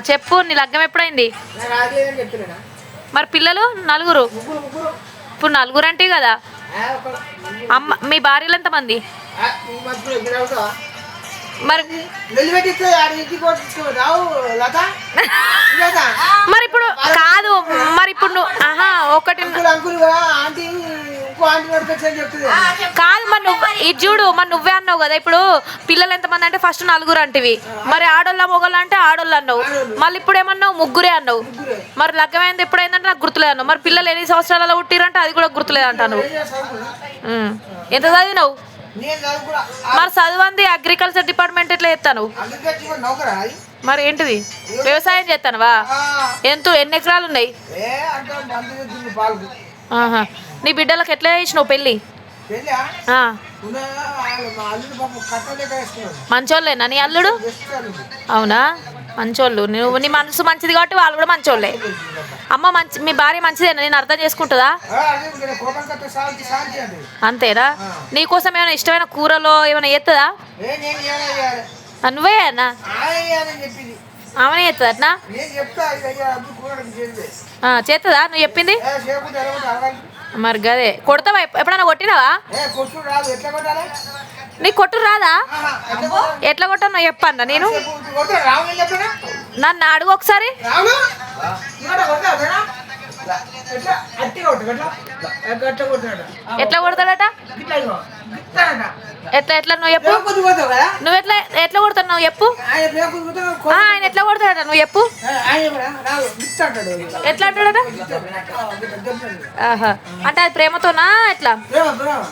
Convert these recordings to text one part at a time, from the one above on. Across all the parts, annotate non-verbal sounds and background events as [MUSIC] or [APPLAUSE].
చెప్పు నీ లగ్గం ఎప్పుడైంది? మరి పిల్లలు నలుగురు? ఇప్పుడు నలుగురు అంటే కదా అమ్మ మీ భార్యలు ఎంతమంది? మరి మరి ఇప్పుడు కాదు మరి ఇప్పుడు ఆహా ఒకటి కాదు మరి నువ్వు ఇది చూడు మరి నువ్వే అన్నావు కదా ఇప్పుడు పిల్లలు ఎంతమంది అంటే ఫస్ట్ నలుగురు అంటివి. మరి ఆడోళ్ళ మొగలు అంటే ఆడోళ్ళు అన్నావు. మళ్ళీ ఇప్పుడు ఏమన్నావు? ముగ్గురే అన్నావు. మరి లగ్గమైంది ఎప్పుడైందంటే నాకు గుర్తులేదు అన్నావు. మరి పిల్లలు ఎన్ని సంవత్సరాలలో పుట్టిరంటే అది కూడా గుర్తులేదు అంటాను. ఎంత చదివినావు? మరి చదువంది అగ్రికల్చర్ డిపార్ట్మెంట్ ఎట్లా చేస్తాను? మరి ఏంటిది? వ్యవసాయం చేస్తానువా? ఎంత ఎన్ని ఎకరాలు ఉన్నాయి? నీ బిడ్డలకు ఎట్లా చేసినావు పెళ్ళి? మంచోళ్ళేనా నీ అల్లుడు? అవునా? మంచోళ్ళు. నువ్వు నీ మనసు మంచిది కాబట్టి వాళ్ళు కూడా మంచోళ్ళే. అమ్మ మంచి మీ భార్య మంచిదేనా? నేను అర్థం చేసుకుంటుందా? అంతేనా? నీకోసం ఏమైనా ఇష్టమైన కూరలో ఏమైనా చేయాలి? నువ్వే అన్నా? చెప్పింది ఆమెనే చేస్తుంది నువ్వు చెప్పింది? మరి గదే. కొడతావా? ఎప్- ఎప్పుడైనా కొట్టినావా? నీకు కొట్టు రాదా? ఎట్లా కొట్టాను చెప్పన్నా నేను? నన్ను అడుగు ఒకసారి. ఎట్లా? కొడతాడట. ఎట్లా ఎట్లా నువ్వు చెప్పు. నువ్వు ఎట్లా ఎట్లా కొడతావు నువ్వు చెప్పు. ఆయన ఎట్లా కొడతాడట నువ్వు చెప్పు. ఎట్లా అంటాడట ఆహా. అంటే అది ప్రేమతోనా ఎట్లా?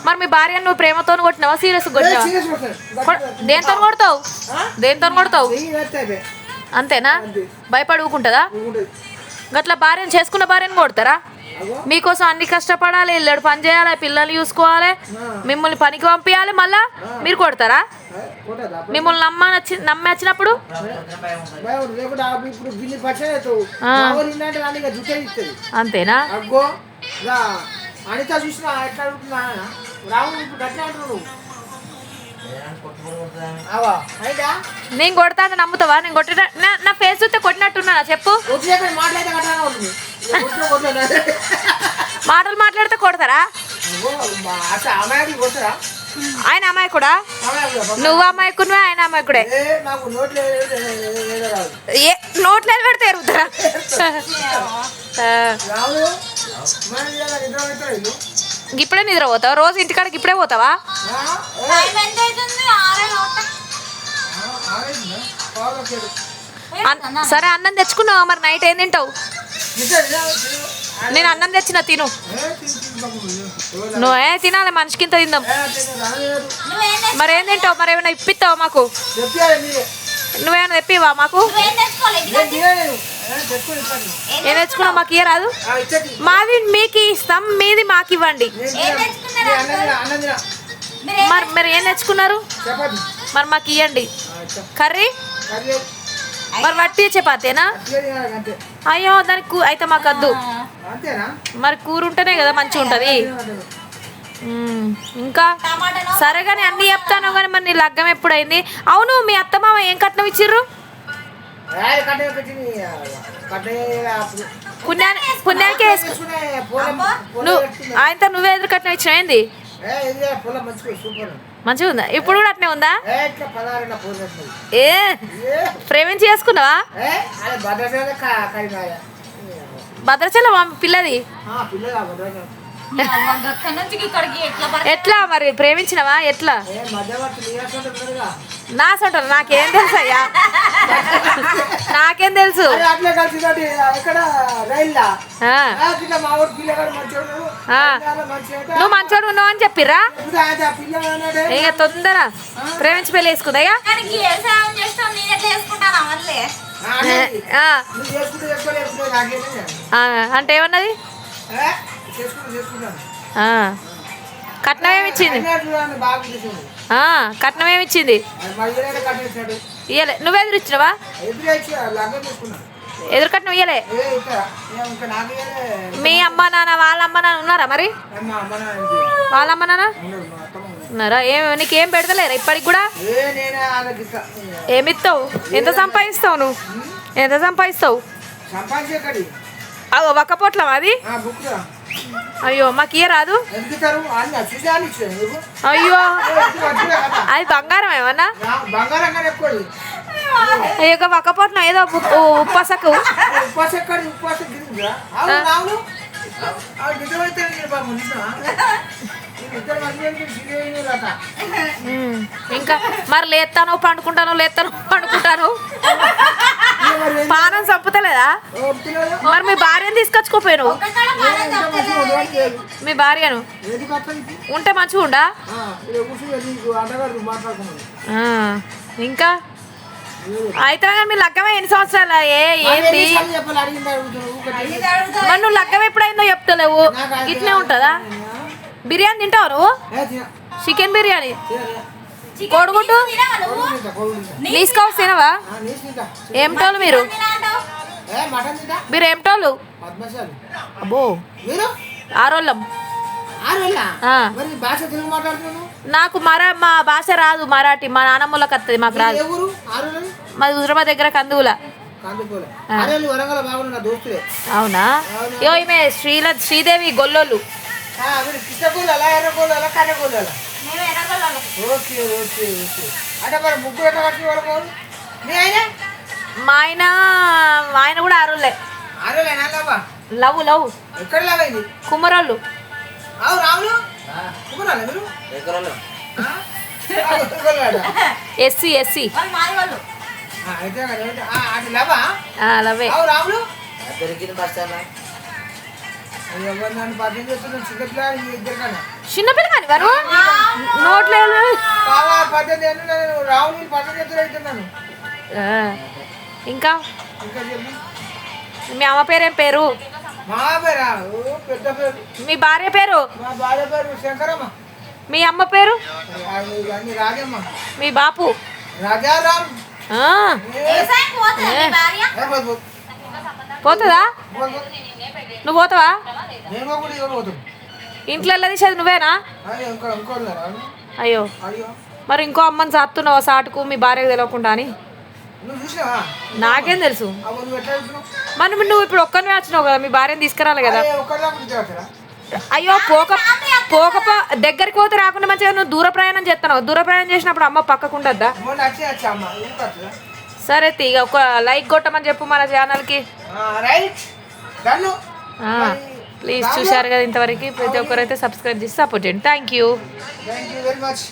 మరి మీ భార్య నువ్వు ప్రేమతో కొట్టినావా సీరియస్ కొట్టినావా? కొడతాడు. దేంతో కొడతావు? దేంతో కొడతావు. అంతేనా? భయపడి ఊకుంటుందా? ఉంటుంది. గట్ల భార్యను చేసుకున్న భార్యను కొడతారా. మీకోసం అన్ని కష్టపడాలి ఇల్లడు పని చేయాలి పిల్లలు చూసుకోవాలి మిమ్మల్ని పనికి పంపించాలి మళ్ళా మీరు కొడతారా? మిమ్మల్ని నమ్మ నచ్చి నమ్మి వచ్చినప్పుడు? అంతేనా? అనిత చూసిన ఎట్లా అడుగుతున్నా ఇప్పుడు అట్లా నేను కొడతా నమ్ముతావా? నేను కొట్టిన నా- ఫేస్ చూస్తే కొట్టినట్టున్నా చెప్పు. మాట్లాడితే [LAUGHS] మాటలు మాట్లాడితే కొడతారా? ఆయన అమాయకుడా. నువ్వు అమాయకుడివే ఆయన అమాయకుడే. ఏ నాకు నోట్లో పెడితే ఎరుగుతారా ఇప్పుడే నిద్ర పోతావా? రోజు ఇంటికాడికి ఇప్పుడే పోతావా? సరే అన్నం తెచ్చుకున్నావా? మరి నైట్ ఏం తింటావు. నేను అన్నం తెచ్చిన తిను? నువ్వే తినాలి మనిషికి ఇంత తిందాం మరి ఏం తింటావు మరి ఏమైనా ఇప్పిస్తావా మాకు. నువ్వేమైనా తెప్పివా మాకు. ఏ, తెచ్చుకున్నావు మాకు ఇయ్యరాదు. మాది మీకు ఇస్తాం మీది మాకు ఇవ్వండి. మీరేం మరి ఏం తెచ్చుకున్నారు. మరి మాకు ఇవ్వండి కర్రీ. మరి వట్టి చపాతీనా. అయ్యో దానికి అయితే మాకు వద్దు. మరి కూర ఉంటేనే కదా మంచిగా ఉంటుంది. ఇంకా సరే కానీ అన్నీ చెప్తాను కానీ మరి నీ లగ్గం ఎప్పుడైంది? అవును మీ అత్తమామ ఏం కట్నం ఇచ్చిర్రు? పుణ్యానికి నువ్వు. ఆయనతో నువ్వే ఎదురు కట్నం ఇచ్చినావు ఏంది? మంచిగా ఉందా? ఇప్పుడు కూడా అట్నే ఉందా? ఏ, ప్రేమించి చేసుకున్నావా? భద్రాచలం పిల్లది. ఎట్లా మరి? ప్రేమించినవా? ఎట్లా. నా సొంటారు నాకేం తెలుసు అయ్యా [LAUGHS] నాకేం తెలుసు. అట్లే కలిసి రైల్లా? నువ్వు మంచోడు ఉన్నావు అని అన్నాడే, ఇక తొందర ప్రేమించి పెళ్ళి వేసుకుందా అంటే ఏమన్నది? కట్నం ఏమి ఇచ్చింది కట్నం ఏమి ఇచ్చింది. ఇయ్యలే నువ్వు ఎదురు ఇచ్చినవా ఎదురు కట్నం ఇయ్యలే ఏ, ఏ. మీ అమ్మ నాన్న వాళ్ళ అమ్మ నాన్న ఉన్నారా మరి. వాళ్ళ అమ్మ నాన్న. ఉన్నారా ఏం నీకేం పెడతలేరా ఇప్పటికి కూడా ఏ. ఏమిస్తావు ఎంత సంపాదిస్తావు నువ్వు ఎంత సంపాదిస్తావు అగో ఒక్క పొట్లం అది. అయ్యో మాకు ఇయ్య రాదు అయ్యో. అది బంగారం ఏమన్నా? అయ్యో పొట్లం ఏదో ఉప్పు- ఉప్పసకు ఇంకా మరి లేస్తాను పండుకుంటాను లేస్తాను పండుకుంటాను? పానం చంపుతలేదా? మరి మీ భార్యను తీసుకొచ్చుకోపోయాను. మీ భార్యను? ఉంటే మంచిగా ఉండా? ఇంకా? అయితే కానీ మీ లగ్గమే ఎన్ని సంవత్సరాలు ఏ ఏంటి మరి నువ్వు లగ్గం ఎప్పుడైందో చెప్తలేవు? ఇట్లే ఉంటుందా? బిర్యానీ తింటావు నువ్వు. చికెన్ బిర్యానీ. కోడిగుడ్డు? తినవా తినవా నీసు తింటా. ఏమిటోళ్ళు మీరు మీరు ఏమిటోళ్ళు అబ్బో. మీరు? ఆరోళ్ళం. నాకు మరా మా భాష రాదు మరాఠీ. మా నానమ్మలకు వస్తుంది మాకు రాదు. మాది హుజరాబాద్ దగ్గర కందువుల. అవునా? యో ఈమె శ్రీల శ్రీదేవి గొల్లోళ్ళు ఓకే ఓకే ఓకే. అంటే మరి ముగ్గురు ఎట్లా కట్టి వాళ్ళ కోళ్ళు మీ ఆయన? మా ఆయన ఆయన కూడా ఆరోళ్ళే. ఆరోళ్ళేనా లాభా లవ్ లవ్ ఎక్కడ అవు రావులు? మీరు? ఉత్తరగొల్లాడా? SC SC. అయితే లవే రావులు? దొరికింది బస్ చిన్నపిల్ల కాని వారు? నోట్లో బాగా పద్ధతి ఏంటో నేను రావుని పద్ధతి ఎత్తులు అవుతున్నాను ఆ, ఇంకా? మీ అమ్మ పేరేం పేరు? మా పేరా? ఓ పెద్ద పేరు. మీ భార్య పేరు? మా భార్య పేరు శంకరమ్మ. మీ అమ్మ పేరు? మీ బాపు? రాజారాం. పోతుందా. నువ్వు పోతావా? ఇంట్లో తీసేది నువ్వేనా? అయ్యో మరి ఇంకో అమ్మని సాత్తున్నావా సాటుకు? మీ భార్యకు తెలియకుండా అని. నాకేం తెలుసు. అవ్వ నువ్వు ఇప్పుడు ఒక్కరిని వచ్చినావు కదా మీ భార్యను తీసుకురాలి కదా. అయ్యో పోక పోక దగ్గరికి పోతే రాకుండా మంచిగా నువ్వు దూర ప్రయాణం చేస్తున్నావు. దూర ప్రయాణం చేసినప్పుడు అమ్మ పక్కకు ఉండద్దా? సరే తీ, ఇక ఒక లైక్ కొట్టమని చెప్పు మన ఛానల్కి. ప్లీజ్ చూశారు కదా ఇంతవరకు ప్రతి ఒక్కరైతే సబ్స్క్రైబ్ చేసి సపోర్ట్ చేయండి. Thank you very much.